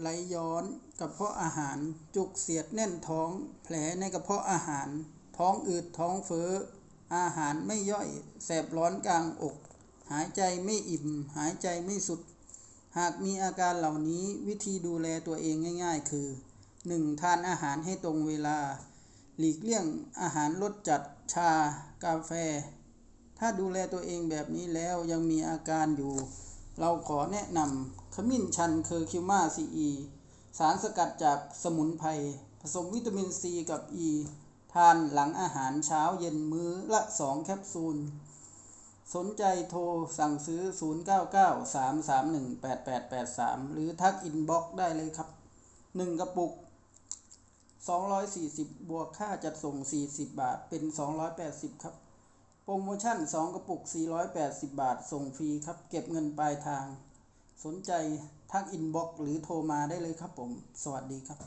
ไหลย้อนกระเพาะอาหาร จุกเสียดแน่นท้อง แผลในกระเพาะอาหาร ท้องอืดท้องเฟ้อ อาหารไม่ย่อย แสบร้อนกลางอก หายใจไม่อิ่ม หายใจไม่สุด หากมีอาการเหล่านี้วิธีดูแลตัวเองง่าย ๆ คือ 1. ทานอาหารให้ตรงเวลา หลีกเลี่ยงอาหารรสจัด ชา กาแฟ ถ้าดูแลตัวเองแบบนี้แล้วยังมีอาการอยู่ เราขอแนะนำขมิ้นชันเคอร์คิวมาซีอีสารสกัดจากสมุนไพรผสมวิตามินซีกับอ e, ีทานหลังอาหารเช้าเย็นมื้อละ 2 แคปซูล สนใจโทรสั่งซื้อ 0993318883 หรือทักอินบ็อกได้เลยครับ 1 กระปุก 240 บวกค่าจัดส่ง 40 บาท เป็น 280 ครับ โปรโมชั่น 2 กระปุก 480 บาท ส่งฟรีครับ เก็บเงินปลายทาง สนใจทักอินบ็อกหรือโทรมาได้เลยครับผม สวัสดีครับ